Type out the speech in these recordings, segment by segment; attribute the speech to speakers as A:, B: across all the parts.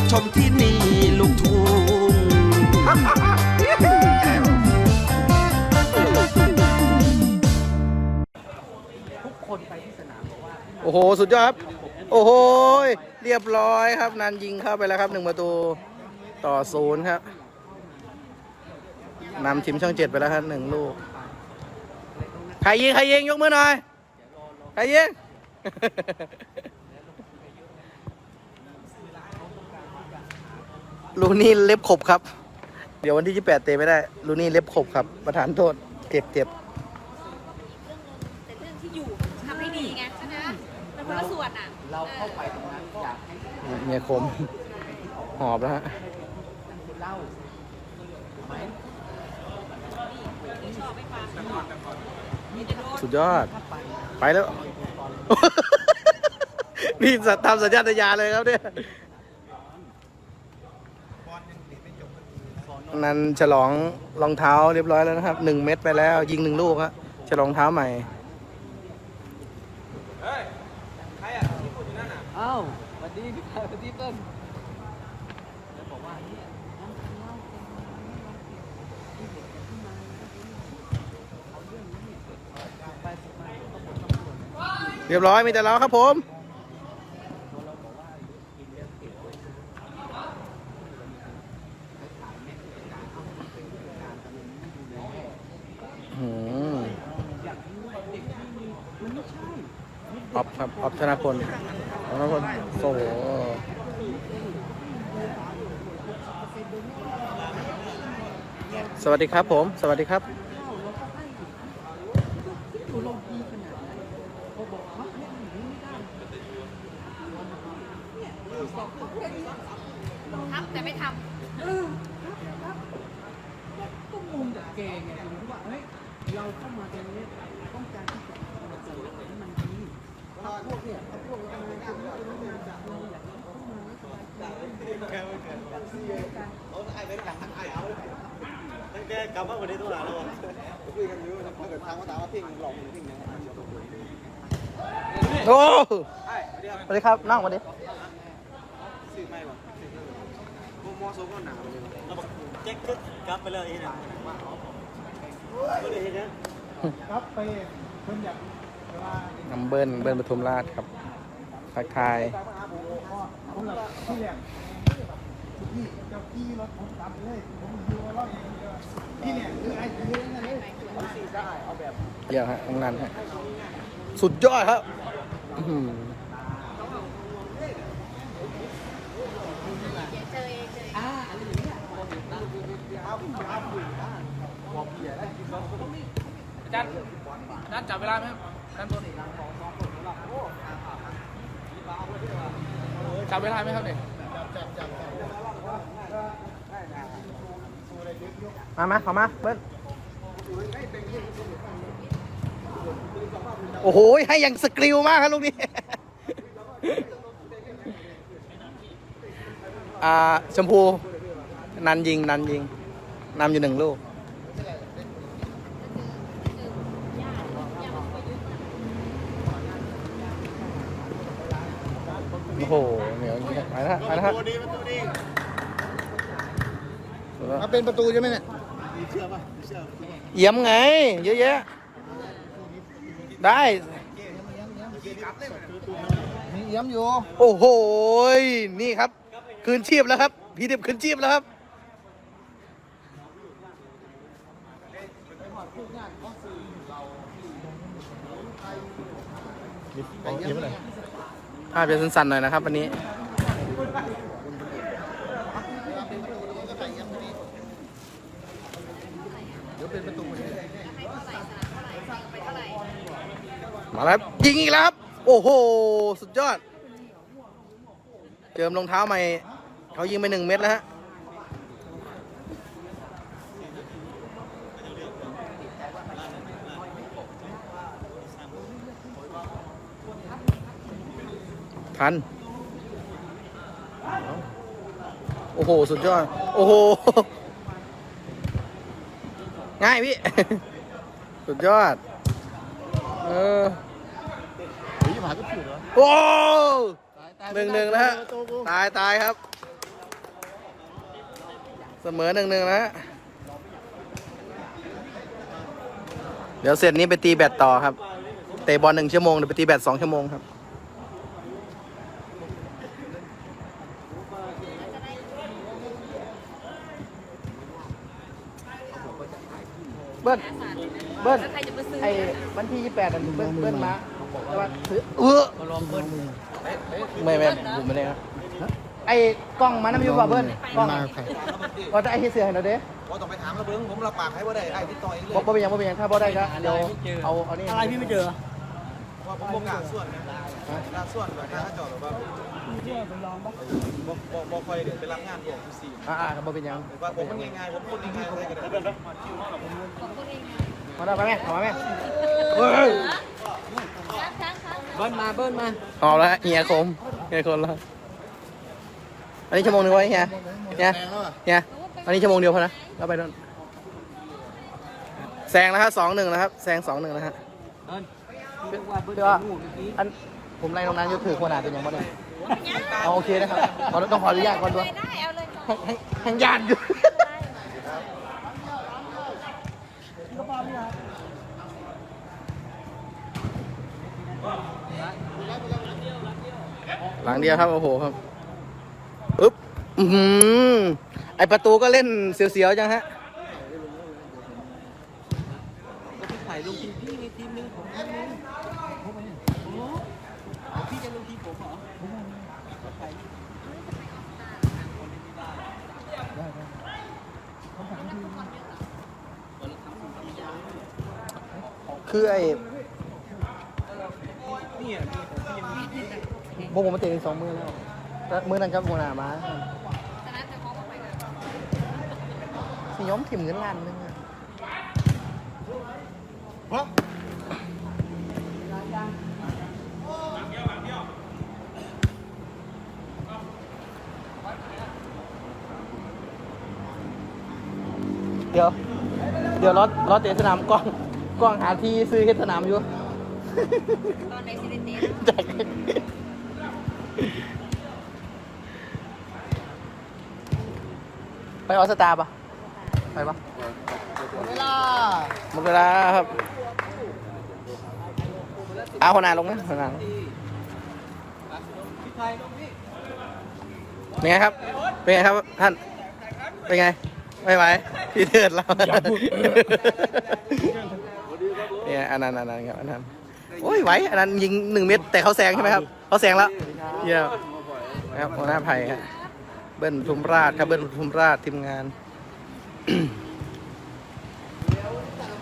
A: มาชมที่นี่ลูกทุ่ง
B: โอ้โห สุดยอดครับ โอ้โห เรียบร้อยครับ นันยิงเข้าไปแล้วครับหนึ่งประตูต่อศูนย์ครับนำทีมช่องเจ็ดไปแล้วครับหนึ่งลูก ใครยิง ใครยิง ยกมือหน่อย ใครยิง ลูนี่เล็บขบครับ เดี๋ยววันที่ 28 เตะไม่ได้ ลูนี่เล็บขบครับ ประธานโทษ เจ็บเจ็บ
C: แต่เรื่องที่อยู่ทำให้ดีไงใช่ไหมเป็นคนละส่วนอะ เราเข้าไป
B: เมียคม หอบแล้วฮะสุดยอด ไปแล้ว นี่ทำสัญญาณยาเลยครับเนี่ย นันฉลองรองเท้าเรียบร้อยแล้วนะครับหนึ่งเม็ดไปแล้ว ยิงหนึ่งลูกครับฉลองเท้าใหม่
D: อ้าวสวัสดีพี่สวัสดีเปิ้ล
B: เรียบร้อยมีแต่เราครับผม ออฟครับออฟธนาพลธนาพลโซ่สวัสดีครับผม สวัสดีครับ
C: ทำแต่ไม่ท
D: ก็งงจากเกงไงผมว่าเฮ้ยเราเข้ามาตรงนี้ต้องการที่จะมาเจอให้มันดีถ้าพวกเนี่ยถ้าพวกเราทำงานกันแล้วเราอยากเราอยากเข้ามาไม่สบายใจ
E: แกกลับมาวันนี้ตัวหนาแล้วคุยกันอยู่ถ้าเกิดทางว่าตามว่าพิงหลอกพิงเนี่ย
B: โอ้สวัสดี ครับนั่งมาดิ
E: ซื้อไม่หรอกมอโซก็หนาเลยแจ็คก็กลับไปเลยนะก็เลยนี่ย
D: ครับไปเพิ่นอยาก
B: น้ำเบิ้ลเบิ้ลปทุมราชครับทักทาย
D: ผมหลับที่แหลมพี่เจ้าพี่รถผมตามเลยเยอไอ้คือนั่นเลยผมสีได้เอาแบบ
B: เดี๋ยวฮะตรงนั้นฮะ สุดยอดครับอื้อหือำ
C: เจอเองเจอเอง
B: อาจารย์อาจารย์จับเวลาไหมครับด้านบนจับเวลาไหมครับเนี่ยมามาเข้ามาเบิ้ลโอ้โห ให้อย่างสกริวมากครับลูกนี้ อ่า ชมพู นันยิง นันยิงนำอยู่หนึ่งลูก โอ้โห เหนียวอย่างเงี้ยไปแล้วฮะไปแล้วฮะ
E: ตัวนี้มันตัวนี้
D: มา เป็นประตูใช่ไหมเนี่ย
E: เชื่อป่ะเชื่อ
B: เยี่ยมไง เยอะแยะ ได้
D: มีเยี่ยมอยู่
B: โอ้โห นี่ครับ คืนชีพแล้วครับ พี่เด็บคืนชีพแล้วครับภาพจะสั้นๆหน่อยนะครับวันนี้ มาแล้วยิงอีกแล้วครับ โอ้โห สุดยอด เจิมรองเท้าใหม่เขายิงไปหนึ่งเม็ดแล้วฮะทัน โอ้โห สุดยอด โอ้โห ง่ายพี่ สุดยอด เออโอ้หนึ่งหนึ่งนะฮะ ตายตายครับ เสมอหนึ่งหนึ่งนะฮะ เดี๋ยวเสร็จนี้ไปตีแบตต่อครับ เตะบอลหนึ่งชั่วโมงเดี๋ยวไปตีแบตสองชั่วโมงครับ บิ้ลเบิ้ล
C: แล้วใครจะมาซื้อ
B: ไอ้วันที่ยี่แปดเบิ้ลเบิ้ลมาแต่ว่าซื้อเออไม่ไม่ผมไม่ได้ครับไอ้กล้องมันน้ำอยู่ป่ะเบิ้ลกล้องก็จะไอ้ที่เสือให้เราเด้
E: ว่าต้องไปถามระเบิงผมรับปากให้ว่าได้ไอ้ที่ต่อยเลย
B: บอกบ่เป็นหยังบ่เป็นหยังถ้าบ่ได้ก็เดี๋ยวเอาเอานี่
D: อะไรพี่ไม่เจอ
E: ว่าผมบอกกลางส่วนนะกลางส่วนแบบถ้าจอดแบบว่า
D: เชื่อไปลองปะ
E: บอกบอกบอกคอยเดี๋ยวไปรับงานพวกทุกสี่
B: อ่าๆบ่เป็นหยัง
E: ว่าผมมันง่ายๆผมพูดง่ายๆใส่กันได้
C: ของตัวเองไง
B: มาได้ไปแม่เอามาแม่
C: ช้างช้างช้าง
D: เบิ้ลมาเบิ้ลมา
B: เอาละเฮียคมเฮียคนละอันนี้ชั่วโมงหนึงไว้เฮียเฮียเฮียอันนี้ชั่วโมงเดียวพอนะแล้วไปโดนแซงแล้วครับสองหนึ่งนะครับแซงสองหนึ่งนะฮะ
D: เบิ้ลเรียกว่าเบิ้ล
B: เดี๋ยว
D: งูเมื่อกี้
B: อันผมไล่ตรงนั้นยกถือขนาดเป็นยังบ่ได้ เอาโอเคนะครับขอต้องขออนุญาตก่อนด้วย
C: ได้เอาเลยก่อน
B: ให้ให้ให้ญาติอยู่หลังเดียวครับ โอ้โหครับ อึ๊บ อือหือไอประตูก็เล่นเสียวๆจังฮะ
D: ก็พี่ถ่ายลงทีมพี่ในทีมนึงผมทีมนึงโอ้โหพี่จะลงทีมผมเหรอ
B: คือไอ้พวกผมมาเตะกันสองมือแล้วแล้วมือนั้นครับหัวหน้ามา
C: ฉะนั้นจะคล้องออกไปกัน
B: สิย้อมถิ่มเงินล้านนึงอะเดี๋ยว เดี๋ยวรถรถเตะสนามกล้อง กล้องหาที่ซื้อเฮ็ดสนามอยู่
C: ตอนในซีรีส์เต้
B: จักไปออสตาร์ปะไปปะ
E: เวลา
B: หมดเวลาครับ เอาคนหนาลงนะคนหนาลง
D: พี่ไทยพี่
B: เป็นไงครับ เป็นไงครับท่าน เป็นไง ไม่ไหวพี่เถิดเรา เนี่ยอันนั้นอันนั้นครับอันนั้นโอ้ยไหวอันนั้นยิงหนึ่งเม็ดแต่เขาแซงใช่ไหมครับเขาแซงแล้วเยี่ยมนะครับหัวหน้าไผ่ฮะเบิ้ลปทุมราชครับเบิ้ลปทุมราชทีมงาน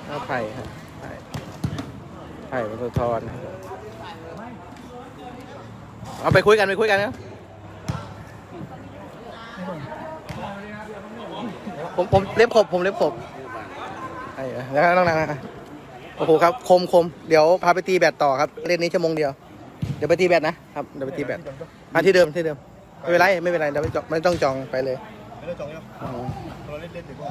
B: หน้าไผ่ฮะไผ่ไผ่ปตทรครับเอาไปคุยกันไปคุยกันนะผมผมเล็บขบผมเล็บขบไอ้เออแล้วก็ต้องนั่งนะ โอ้โหครับคมคมเดี๋ยวพาไปตีแบตต่อครับเล่นนี้ชั่วโมงเดียวเดี๋ยวไปตีแบตนะครับเดี๋ยวไปตีแบตอะที่เดิมที่เดิมไม่เป็นไรไม่เป็นไรเดี๋ยวไม่จองไม่ต้องจองไปเลย
E: ไม่ได้จองยัง
B: อ๋อ
E: เราเล่นเล่นดีกว่า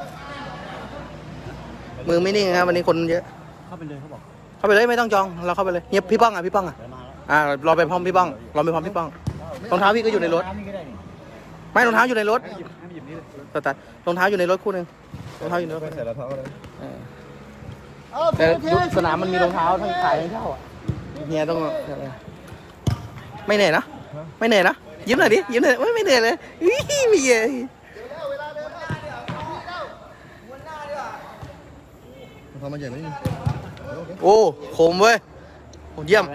B: มือไม่นิ่งครับวันนี้คนเยอะ
D: เข้าไปเลยเขาบอก
B: เข้าไปเลยไม่ต้องจองเราเข้าไปเลยเงียบพี่ป้องอะพี่ป้องอะอ่ารอไปพร้อมพี่ป้องรอไปพร้อมพี่ป้องรองเท้าพี่ก็อยู่ในรถ
D: นี่ก็ได้นี่
B: ไม่รองเท้าอยู่ในรถ
D: ให้หยิบนี่เลย
B: สตาร์ทรองเท้าอยู่ในรถคู่หนึ่งรองเท้าอยู่ในรถ
E: ไปใส่รองเท้าเลย
B: เออ แต่ยุคสนามมันมีรองเท้าทั้งขายทั้งเช่าอะเฮียต้องไรไม่เหนื่อยนะไม่เหนื่อยนะยิ้มหน่อยดิยิ้มหน่อยไม่เหนื่อยเลยอี้มีเยอะ
E: รองเท้ามันใหญ่ไหม
B: โอ้คมเว้ยโอ้เยี่ยม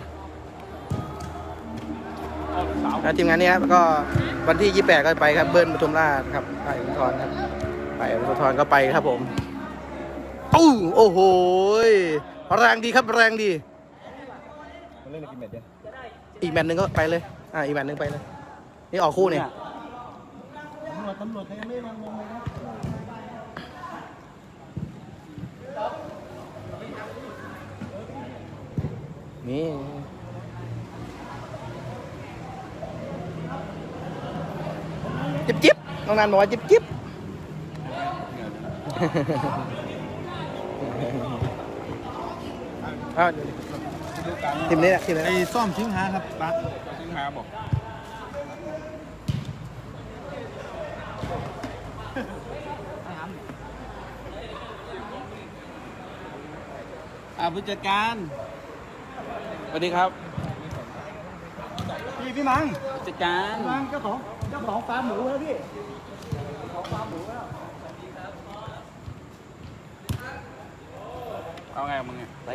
B: แล้วทีมงานนี้ครับก็วันที่ 28 ก็ไปครับเบิ้ลปทุมราชครับไปปทุมทรครับไปปทุมทรก็ไปครับผม ตู้โอ้โหยแรงดีครับแรงดี
E: มันเล่นในกินเม็ดเนี่ย
B: อีกแมตช์หนึ่งก็ไปเลย อ่าอีกแมตช์หนึ่งไปเลย นี่ออกคู่นี่
D: ตำรวจตำรวจเขายังไม่มางงเลยนะ
B: นี่จิ๊บจิ๊บน้องนันบอกว่าจิ๊บจิ๊บ ทีมยวนี้ทีมนี้แหละทีมนี้
E: ไอ้ซ่อมทิ้งหาครับปะทิ้งหาบอก
A: อ่าผู้จัดการสวัสดีครับ
E: พี่พี่มัง
A: ผู้จัดการ
E: มังเจ้าของเจ้าของฟาร์มหมูแล้วพี่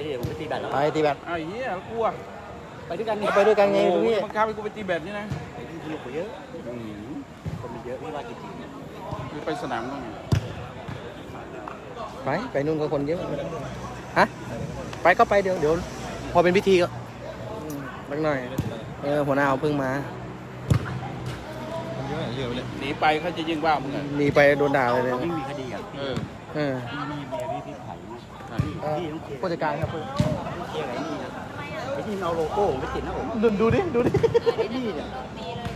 A: ไงมึงไง
E: ไปเดี๋ยวผมไปตีแบตแล้ว
B: ไปตีแบต
A: เอาไอ้เหี้ยแล้วกูอะ
E: ไปด้วยกันนี่
B: ไปด้วยกันไง
A: โอ้โห
B: พี่
A: บังคับให้กูไปตีแบดนี่นะ
E: ไปที่สนุกกว่าเยอะคนมันเยอะพี่ว่าจริง
A: คือไปสนามต้องไง
B: ไปไปนู่นก็คนเยอะฮะไปก็ไปเดี๋ยวเดี๋ยวพอเป็นพิธีก็อืมสักหน่อยเออหัวหน้าเอาเพิ่งมา
A: หนีไปเขาจะยิงว่ามึงอะ
B: หนีไปโดนด่าเลยเลย
E: ๆยิ่งมีคดีอะ
A: เออ
B: เออ
E: พี่มีเมียพี่พี่ไผ่นะ
B: เออ
E: พี่ต้องเคลียร์
B: ผู้จัดการครับ
E: เคลียร์ไอ้นี่นะไอ้ที่เอาโลโก้ผมไปติดนะผม
B: ดูดูดิดูดิ
E: ไอ้นี่เนี่ย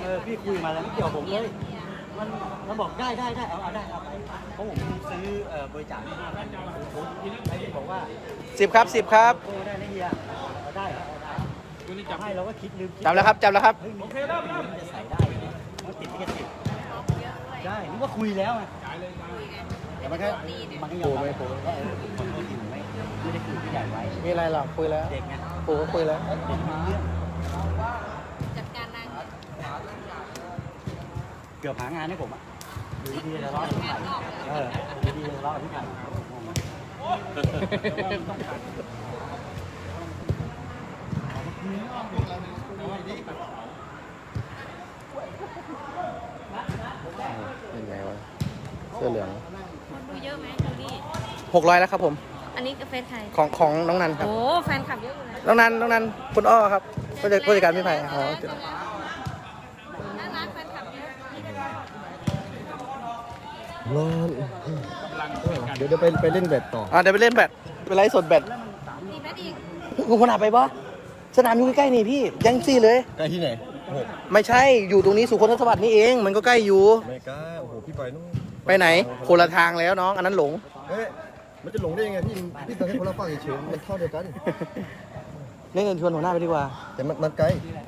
E: เออพี่คุยมาแล้วไม่เกี่ยวกับผมเลยมันมันบอกได้ได้ได้เอาเอาได้เอาไปเพราะผมซื้อเอ่อบริจาคห้าพันผมไอ้ที่บอกว่า
B: สิบครับสิบครับ
E: โอ้ได้นะเฮียเอาได้เหรอเอาได้
A: กูนี่
E: จะ
A: จับ
E: ให้เราก็คิดลืมคิด
B: จำแล้วครับจำแล้วครับ
E: เฮ้ยโอเคแล้วมันจะใส่ได้เหรอมันติดที่กระติดได้นึกว่าคุยแล้วไงแต่มันก็มันก็ยอมรับว่าเออผมขอโทษทีผม ไม่ไม่ได้คุยที่ใหญ่ไว้
B: มีอะไรหรอกคุยแล้ว
E: เด็กไง
B: ปู่ก็คุยแล้ว
E: เด็กมีเรื่อง
C: จัดการนาง
E: เกือบหางานให้ผมอะอยู่ดีๆจะร้องพี่ไผ่เอออยู่ดีๆจะร้องพี่ไผ่งงไหม
B: เป็นไงวะ เสื้อเหลือง
C: ดูเยอะไหมดูนี่
B: หกร้อยแล้วครับผม
C: อันนี้เฟซใคร
B: ของของน้องนันครับ
C: โอ้แฟนคลับเยอะอยู่นะ
B: น้องนันน้องนันคุณอ้อครับผู้จัดผู้จัดการพี่ไผ่อ๋อ
C: น่ารักแฟนคลับเยอะนี่ก็ได้
F: ร้อนเดี๋ยวเดี๋ยวไปไปเล่นแบดต่อ
B: อะเดี๋ยวไปเล่นแบดไปไลฟ์สดแบด
C: มีแมทอีก
B: คุณขนาดไปปะสนามอยู่ใกล้ๆนี่พี่ยังซี่เลย
F: ใกล้ที่ไหนโอ้โห
B: ไม่ใช่อยู่ตรงนี้สุขนทสวัสดิ์นี่เอง มันก็ใกล้อยู่
F: ไม่กล้าโอ้โหพี่ไปนู่น
B: ไปไหนคนละทางแล้วน้อง อันนั้นหลง
F: เอ้ย มันจะหลงได้ยังไงพี่พี่ตอนให้คนละฝั่งเฉยๆมันเท่าเดียวกัน
B: นี่เงินชวนหัวหน้าไปดีกว่า
F: แต่มันมันไกล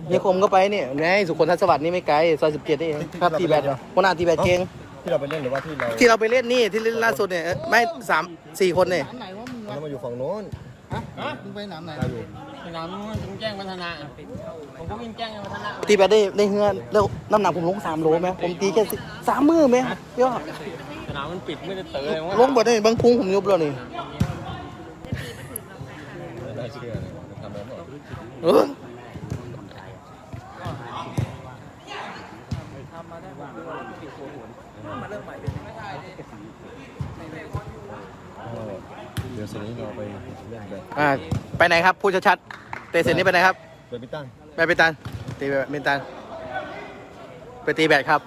B: เฮียคมก็ไปเนี่ยไงสุขนทสวัสดิ์นี่ไม่ไกลซอยสิบเจ็ดนี่เองครับตีแบดหัวหน้าตีแบดเก่ง
F: ที่เราไปเล่นหรือว่าที่เรา
B: ที่เราไปเล่นนี่ที่เล่นล่าสุดเนี่ยเอ้ยไม่สามสี่คนเนี่ย
F: เรามาอยู่ฝั่งโน้น
D: มึงไปหนามไหน
F: เราอยู่
A: สนามจงแจ้งวัฒนะผมก็วิ่งแจ้งวัฒนะ
B: ตีแบดได้ได้เฮือนแล้วน้ำหนักผมลงสามโลไหมผมตีแค่สิสามมือไหมยอด
A: ส นามมันปิดไม่ได้เตะเลยว่า
B: ลงบดได้บางพุงผมยุบแล้วนี่
F: ไม่น่าเชื่อเลยว่าจะทำแบบนั้น
B: เออ
F: เออเดี๋ยวเสร็จนี้เราไปเล่นแบด
B: อ่าไปไหนครับพูดชัดๆเตะเสร็จนี่ไปไหนครับ
F: ไปพิตัน
B: ไปเปตันตีแบบเปตันไปตีแบดครับ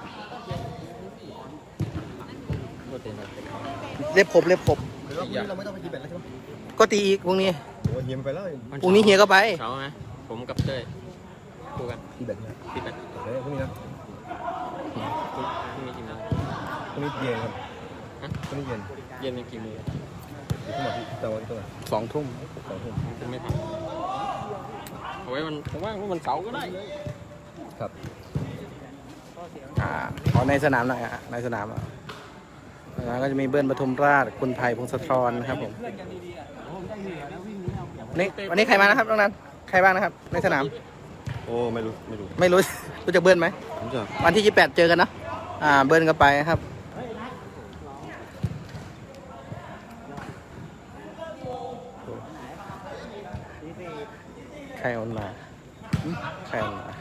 B: เล็บขบเล็บขบ
F: หรือว่าพรุ่งนี้เราไม่ต้องไปตีแบดแล้วใช่ไหม
B: ก็ตีอีกพรุ่งนี้
F: โอ้ยเฮียมนไปแล้ว
B: พรุ่งนี้เฮียก็ไป
A: เช้าไหมผมกับเต้ยคู่กัน
F: ตีแบดเนี่ย
A: ตีแบด
F: เฮ้ยพรุ่งนี้นะ
A: พรุ่งนี้กี่โมง
F: พรุ่งนี้เย็นครับพรุ่งนี้เย็น
A: เย็นเป็นกี่โมง
F: ที่ไหนพี่แต่ว่าที่ตรงไหน
B: สองทุ่ม
F: สองทุ่ม
A: ผมไม่ทำเอาไว้มันผมว่ามันเสาร์ก็ได้
F: ครับ
B: อ่าขอในสนามหน่อยอะในสนามอะ แล้วก็จะมีเบิ้ลปทุมราช คุณไผ่พงศธรนะครับผมนี่วันนี้ใครมานะครับตรงนั้น ใครบ้างนะครับ ในสนาม
F: โอ้ไม่รู้ไม่รู้
B: ไม่รู้ รู้จักเบิ้ลไหม
F: ผมจะ
B: วันที่ 28 เจอกันเนอะอ่า เบิ้ลก็ไปครับใครโอนมาหึใครโอนมา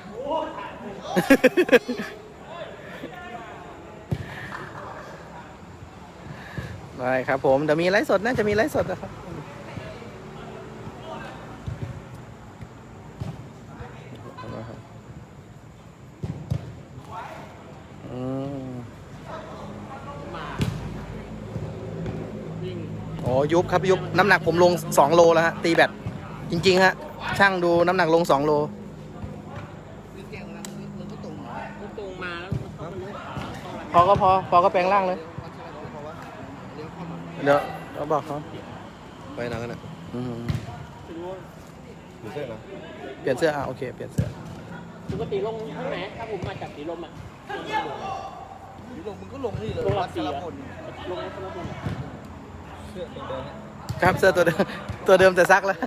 B: ได้ครับผมเดี๋ยวมีไลฟ์สดน่าจะมีไลฟ์สดนะครับอืมโอ้ยุบครับยุบน้ำหนักผมลง 2 โลแล้วฮะตีแบตจริงๆฮะช่างดูน้ำหนักลง 2 โล
A: ตรงมาแล้ว
B: พอก็พอพอก็แปลงร่างเลย เดี๋ยวเราบอกเขา
F: ไปไหนกันอะ
B: อืม
F: อยู่เส้นนะ
B: เปลี่ยนเสื้ออะโอเค เปลี่ยนเสื้อ
A: ปกติลงที่ไหนถ้าผมมาจากสีลมอะ
D: ลงมึงก็ลงนี่เลย
A: ลงหลั
D: วั
A: ก
D: ด
A: สี่
D: สาร
A: อะ
D: พล
A: ลงพลบุญ
F: เสื้อแดง
B: ครับเสื้อตัวเดิมตัวเดิมแต่ซักแล้ว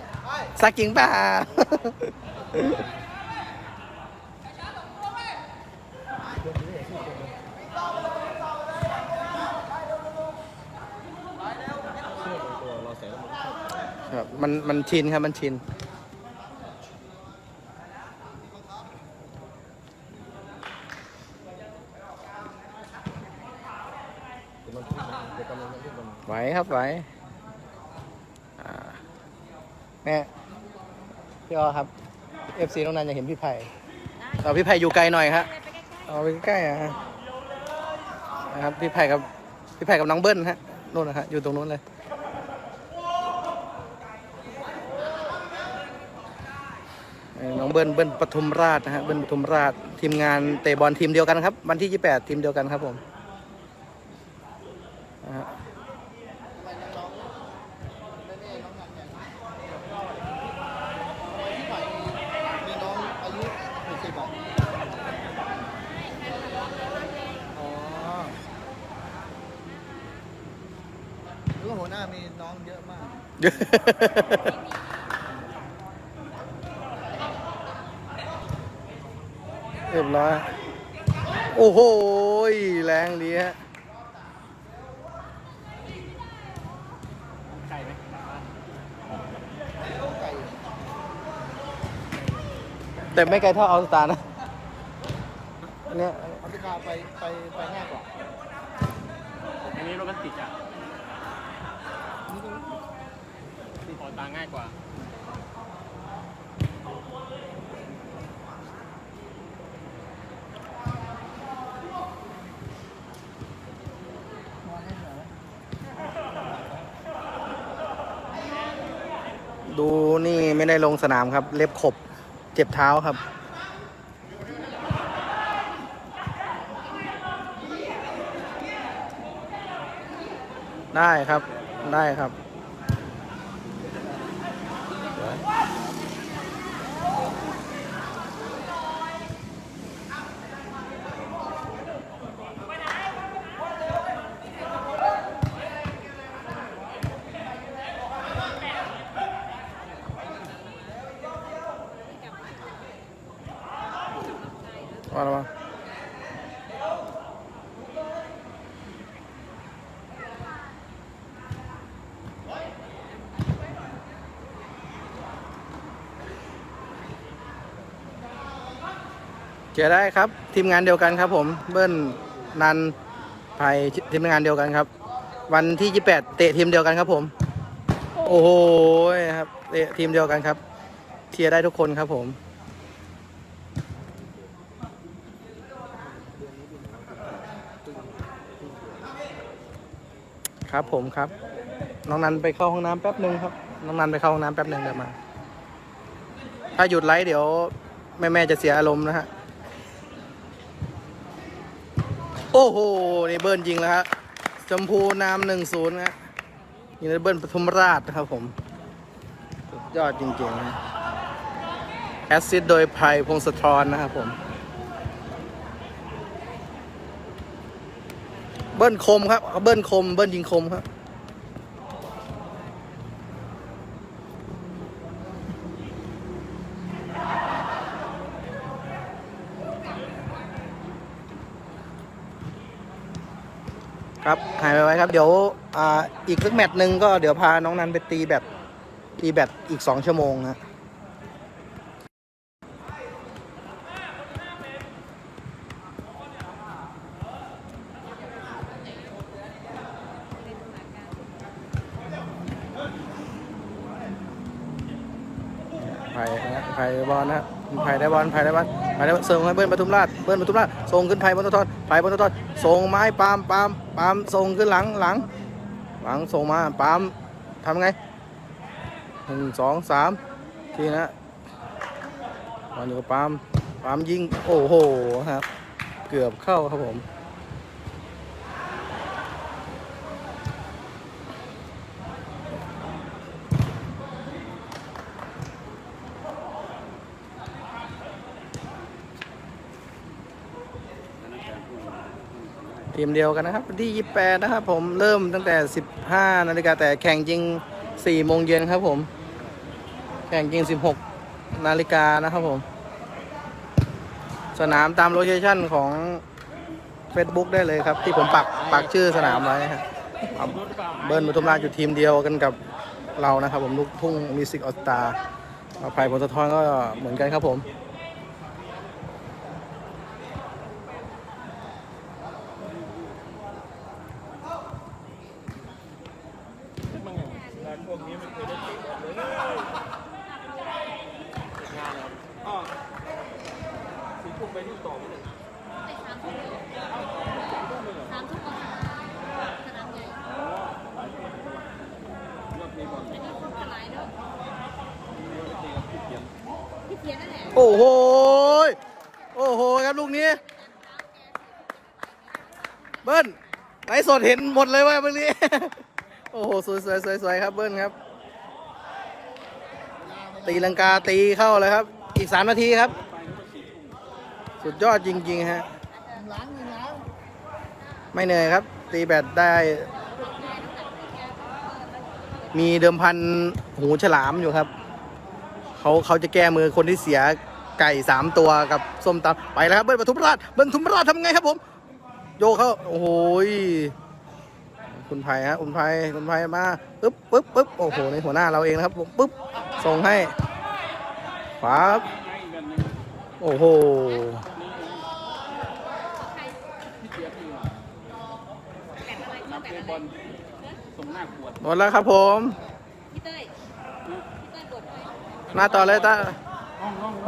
B: ซักจริงเปล่า
F: ตัวเราใส่แล้วมันก็
B: ครับ มันมันชินครับมันชิน ไหวครับไหวแม่พี่ออครับ FC น้องนันอยากเห็นพี่ไผ่เอาพี่ไผ่อยู่ไกลหน่อยครับเอาไปใกล้ๆอะนะครับพี่ไผ่กับพี่ไผ่กับน้องเบิ้ลฮะนู่นนะฮะอยู่ตรงนู้นเลยเอ่อ น้องเบิ้ลเบิ้ลปทุมราชนะฮะเบิ้ลปทุมราชทีมงานเตะบอลทีมเดียวกันครับ วันที่ 28 ทีมเดียวกันครับผมนะฮะ
D: มีน้องอายุหกสิบอะอ๋อรู้ว่าหัวหน้ามีน้องเยอะมาก
B: เรียบร้อย โอ้โห แรงดีฮะแต่ไม่ไกลเท่าออสตาร์นะ เนี้ย
D: อเมริกาไปไปไปง่ายกว่า
G: อันนี้รแมนติกอะขอตาง่ายกว่า
B: ดูนี่ไม่ได้ลงสนามครับ เล็บขบ เจ็บเท้าครับ ได้ครับได้ครับ ว่าแล้วมั้งเจได้ครับทีมงานเดียวกันครับ ผมเบิ้ลนันภัยทีมงานเดียวกันครับ วันที่ 28 เตะทีมเดียวกันครับผม โอ้โหครับเตะทีมเดียวกันครับเชียร์ได้ทุกคนครับผม ครับผมครับ น้องนันไปเข้าห้องน้ำแป๊บหนึ่งครับ น้องนันไปเข้าห้องน้ำแป๊บหนึ่งเดี๋ยวมา ถ้าหยุดไลฟ์เดี๋ยว แม่แม่จะเสียอารมณ์นะฮะ โอ้โห นี่เบิ้ลยิงแล้วฮะชมพูน้ำหนึ่งศูนย์ฮะยิงในเบิ้ลปทุมราชนะครับผมยอดจริงๆนะแอสซิดโดยไผ่พงศธรนะครับผม เบิ้ลคมครับเบิ้ลคม เบิ้ลยิงคมครับครับหายไปไว้ครับ เดี๋ยวอ่าอีกสักแมตช์หนึ่งก็เดี๋ยวพาน้องนันไปตีแบตตีแบตอีกสองชั่วโมงฮะ ไผ่นะไผ่บอลนะไผ่ได้บอลไผ่ได้บอลไผ่ได้บอลส่งให้เบิ้ลปทุมราชเบิ้ลปทุมราชส่งขึ้นไผ่บนต้นทอดไผ่บนต้นทอดส่งไม้ปาล์มปาล์มปาล์มส่งขึ้นหลังหลัง หลังส่งมาปาล์มทำไงหนึ่งสองสามทีนะบอลอยู่กับปาล์มปาล์มยิงโอ้โหครับ เกือบเข้าครับผม ทีมเดียวกันนะครับวันที่ 28 นะครับผมเริ่มตั้งแต่ 15 นาฬิกาแต่แข่งจริงสี่โมงเย็นครับผม แข่งจริงสิบหกนาฬิกานะครับผม สนามตามโลเคชั่นของ Facebook ได้เลยครับ ที่ผมปักปักชื่อสนามไว้ครับเบิร์นปทุมราชอยู่ทีมเดียวกันกับเรานะครับผมลูกทุ่งมิวสิกออสตาอภัยผลสะท้อนก็เหมือนกันครับผม
C: สามทุ่มกว่าสนามใหญ่อันนี้คนกระไรเด้อพี่เทียนนั่นแหละ
B: โอ้โหยโอ้โหครับลูกนี้ เบิ้ลไลฟ์สด เห็นหมดเลยว่าเมื่อนี้ โอ้โห สวยสวยสวยสวยครับเบิ้ลครับ ตีลังกาตีเข้าเลยครับ อีกสามนาทีครับ สุดยอดจริง ๆ ฮะ ไม่เหนื่อยครับ ตีแบตได้ มีเดิมพันหูฉลามอยู่ครับ เขาเขาจะแก้มือคนที่เสียไก่สามตัวกับส้มตำไปแล้วครับเบิ้ลปทุมราชเบิ้ลปทุมราชทำไงครับผม โยเขาโอ้โหย คุณไผ่ฮะคุณไผ่คุณไผ่มาปึ๊บปึ๊บปึ๊บโอ้โหในหัวหน้าเราเองนะครับผมปึ๊บส่งให้ขวาครับโอ้โหหมดแล้วครับผม
C: พี่เต้ยพี่เต้ยบทไป
B: หน้าต่อเลยตา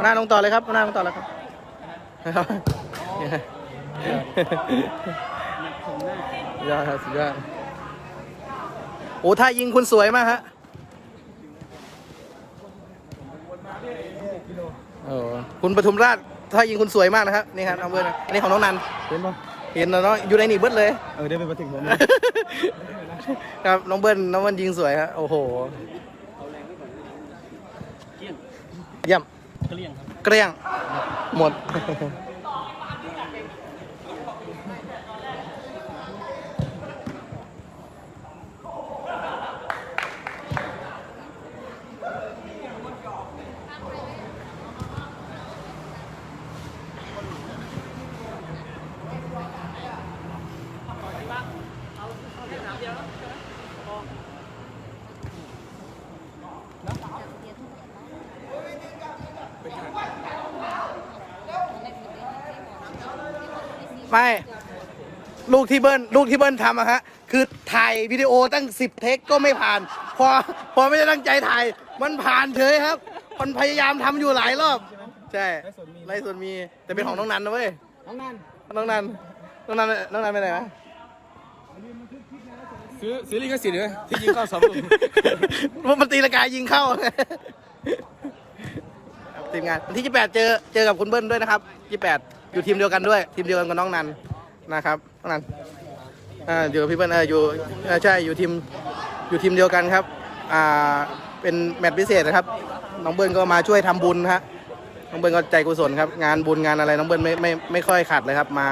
B: หน้าลงต่อเลยครับหน้าลงต่อเลยครับสุดยอดครับสุดยอด โอ้ท่ายิงคุณสวยมากฮะโอ้คุณปทุมราชท่ายิงคุณสวยมากนะครับนี่ครับเอาเบอร์นะอันนี้ของน้องนัน
F: เห็นปะ
B: เห็นแล้วเนาะอยู่ในนี่เบิดเลย
F: เออเดี๋ยวไปมาถึงผม
B: ครับน้องเบิ้ลน้องเบิ้ลยิงสวยฮะโอ้โหเยี่ยม
E: เกลี้ยงครับ
B: เกลี้ยงหมด ไม่ลูกที่เบิ้ลลูกที่เบิ้ลทำอะฮะคือถ่ายวิดีโอตั้งสิบเทคก็ไม่ผ่าน พอพอไม่ได้ตั้งใจถ่าย มันผ่านเฉยครับ มันพยายามทำอยู่หลายรอบ ใช่ไล่ส่วนมีแต่เป็นของน้องนันนะเว้ย
D: น้องนัน
B: น้องนันน้องนันน้องนันไปไหนวะ
G: ซื้อซื้อลิขสิทธิ์เลยที่ยิงเข้าสองลูก
B: ว่ามันตีละกายยิงเข้าทีมงานวันที่ 28 เจอเจอกับคุณเบิ้ลด้วยนะครับ 28 อยู่ทีมเดียวกันด้วย ทีมเดียวกันกับน้องนันนะครับน้องนันอ่าอยู่กับพี่เบิ้ลเอออยู่เออใช่อยู่ทีมอยู่ทีมเดียวกันครับอ่าเป็นแมตช์พิเศษนะครับ น้องเบิ้ลก็มาช่วยทำบุญฮะน้องเบิ้ลก็ใจกุศลครับ งานบุญงานอะไรน้องเบิ้ลไม่ไม่ไม่ค่อยขาดเลยครับ มา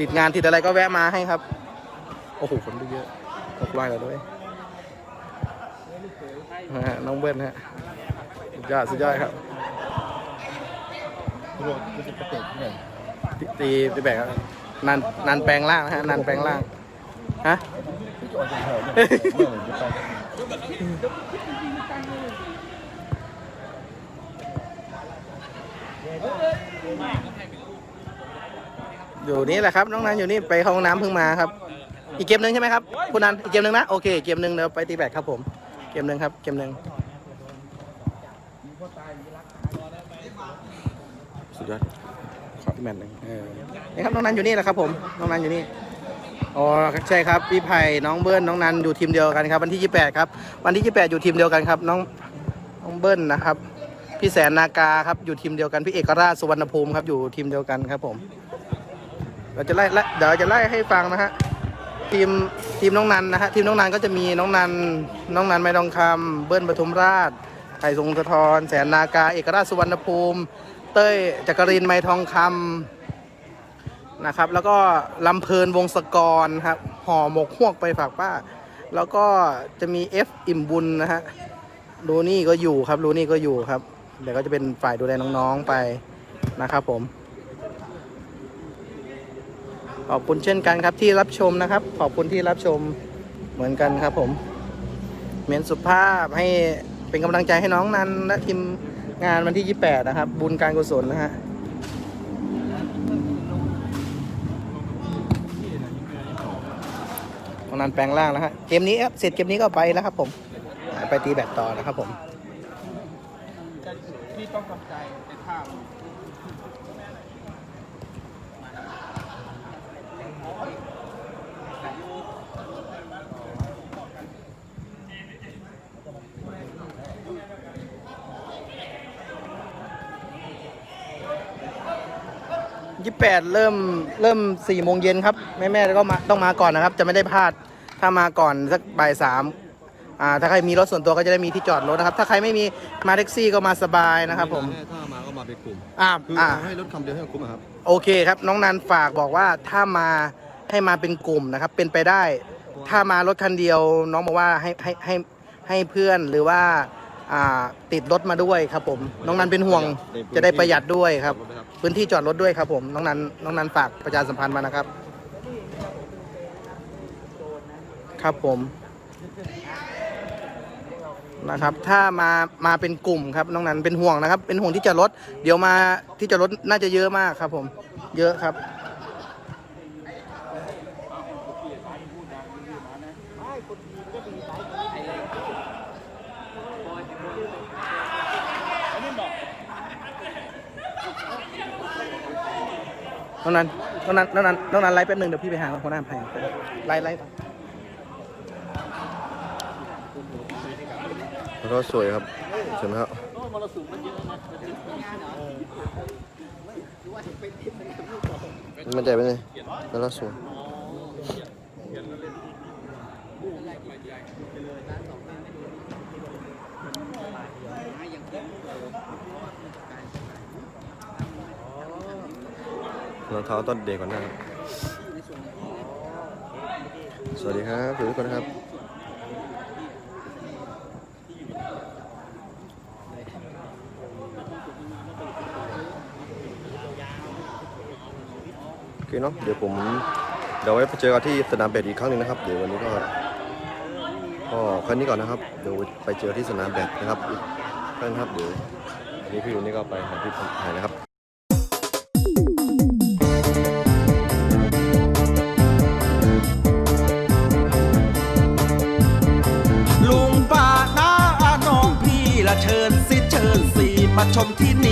B: ติดงานติดอะไรก็แวะมาให้ครับ โอ้โหคนดูเยอะตกไล่เราด้วยนะฮะน้องเบิ้ลฮะสุดยอดสุดยอดครับ
F: รจะเตะที่ไหน
B: ตีตีตีแบกครับนันนันแปลงร่างนะฮะนันแปลงร่างฮะ
F: ออกจากแถวเนี่ยเมื่อไหร่จะไป
B: อยู่นี่แหละครับน้องนันอยู่นี่ไปเข้าห้องน้ำเพิ่งมาครับ อีกเกมหนึ่งใช่ไหมครับคุณนันอีกเกมหนึ่งนะโอเคเกมหนึ่งเดี๋ยวไปตีแบกครับผม เกมหนึ่งครับเกมหนึ่ง สุดยอด ขออีกแมตช์หนึ่งเออนี่ครับน้องนันอยู่นี่แหละครับผม น้องนันอยู่นี่ อ๋อใช่ครับพี่ไผ่น้องเบิ้ลน้องนันอยู่ทีมเดียวกันครับ วันที่ 28 ครับ วันที่ 28 อยู่ทีมเดียวกันครับ น้องน้องเบิ้ลนะครับ พี่แสนนากาครับอยู่ทีมเดียวกัน พี่เอกราชสุวรรณภูมิครับอยู่ทีมเดียวกันครับผม เราจะไล่ไล่เดี๋ยวจะไล่ให้ฟังนะฮะ ทีมทีมน้องนันนะฮะทีมน้องนันก็จะมีน้องนันน้องนันไม้ทองคำเบิ้ลปทุมราชไผ่ทรงสะทรแสนนากา เอกราชสุวรรณภูมิ เต้ยจักรินไม้ทองคำนะครับ แล้วก็ลำเพลินวงศกรครับห่อหมกฮวกไปฝากป้า แล้วก็จะมี F อิ่มบุญนะฮะรูนี่ก็อยู่ครับรูนี่ก็อยู่ครับ เดี๋ยวก็จะเป็นฝ่ายดูแลน้องๆไปนะครับผมขอบคุณเช่นกันครับที่รับชมนะครับ ขอบคุณที่รับชมเหมือนกันครับผม เมนสุภาพให้เป็นกำลังใจให้น้องนันและทีม งานวันที่ 28 นะครับ บุญการกุศลนะฮะน้องนันแปลงร่างนะฮะเกมนี้ครับเสร็จเกมนี้ก็ไปแล้วครับผม ไปตีแบตต่อนะครับผม
G: ที่ต้องทำใจในภาพ
B: ยี่แปดเริ่มเริ่มสี่โมงเย็นครับ แม่แม่ๆก็มาต้องมาก่อนนะครับ จะไม่ได้พลาดถ้ามาก่อนสักบ่ายสามอ่าถ้าใครมีรถส่วนตัวก็จะได้มีที่จอดรถนะครับ ถ้าใครไม่มีมาแท็กซี่ก็มาสบายนะครับ ผม
F: ถ้ามาก็มาเป็นกลุ่ม
B: อ่า
F: คือ
B: อ่า
F: เอาให้รถคำเดียวให้คุ้มอะครับ
B: โอเคครับ น้องนันฝากบอกว่าถ้ามาให้มาเป็นกลุ่มนะครับ เป็นไปได้ ถ้ามารถคันเดียว น้องบอกว่าให้ให้ให้ให้เพื่อนหรือว่า อ่าติดรถมาด้วยครับผมน้องนันเป็นห่วงจะได้ประหยัดด้วยครับ พื้นที่จอดรถด้วยครับผมน้องนันน้องนันฝากประชาสัมพันธ์มานะครับ ครับผมนะครับ ถ้ามามาเป็นกลุ่มครับน้องนันเป็นห่วงนะครับ เป็นห่วงที่จอดรถเดี๋ยวมาที่จอดรถน่าจะเยอะมากครับ ผม เยอะครับ น้องนันน้องนันน้องนันน้องนันไลฟ์แป๊บหนึงเดี๋ยวพี่ไปหาหัวหน้าภัยไลฟ์ไลฟ์
F: แล้วก็สวยครับใช่ไหมครับมันใจไปเลยแล้วก็สวย รองเท้าต้นเด็กก่อนนะครับ สวัสดีครับสวัสดีทุกคนนะครับโอเคเนาะเดี๋ยวผมเดี๋ยวไว้ไปเจอกันที่สนามแบดอีกครั้งหนึ่งนะครับ เดี๋ยววันนี้ก็ก็แค่นี้ก่อนนะครับ เดี๋ยวไปเจอที่สนามแบดนะครับอีกครั้งนครับเดี๋ยววันนี้พี่วันนี้ก็ไปหาพี่ผมหายนะครับ
A: ชมที่นี่